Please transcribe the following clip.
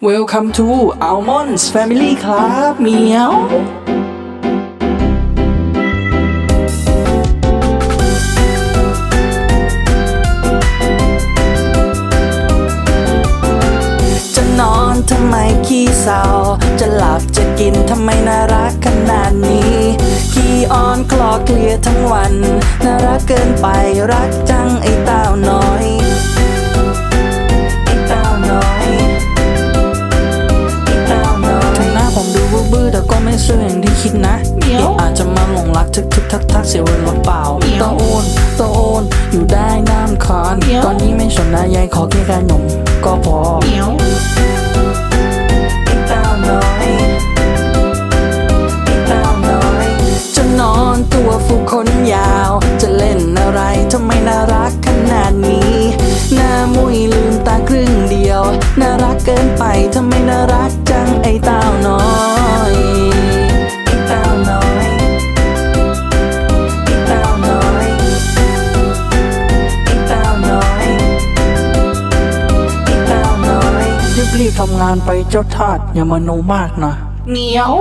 Welcome to Almonds Family ครับเมียวจะนอนทำไมขี้เศร้าจะหลับจะกินทำไมน่ารักขนาดนี้ ขี้อ้อนคลอเคลียทั้งวัน น่ารักเกินไปรักจังไอ้เต้านอย ๆแต่ก็ไม่ซื่ออย่างที่คิดนะเหมียวเอ๊ะอาจจะมาหลงรักทึกทึกทักทักเสียเวลาเปล่าเหมียวตัวโอนตัวโอนอยู่ได้น้ำคอนเหมียวตอนนี้ไม่สนนายายขอแค่ขนมก็พอเหมียวไอ้เต้าน้อยไอ้เต้าน้อยจะนอนตัวฟูขนยาว จะเล่นอะไรทำไมน่ารักขนาดนี้หน้ามุยลืมตาครึ่งเดียว น่ารักเกินไปทำไมน่ารักจังไอ้เต้า รีบๆทำงานไปเจ้าทาสอย่ามาโนมากนะเหนียว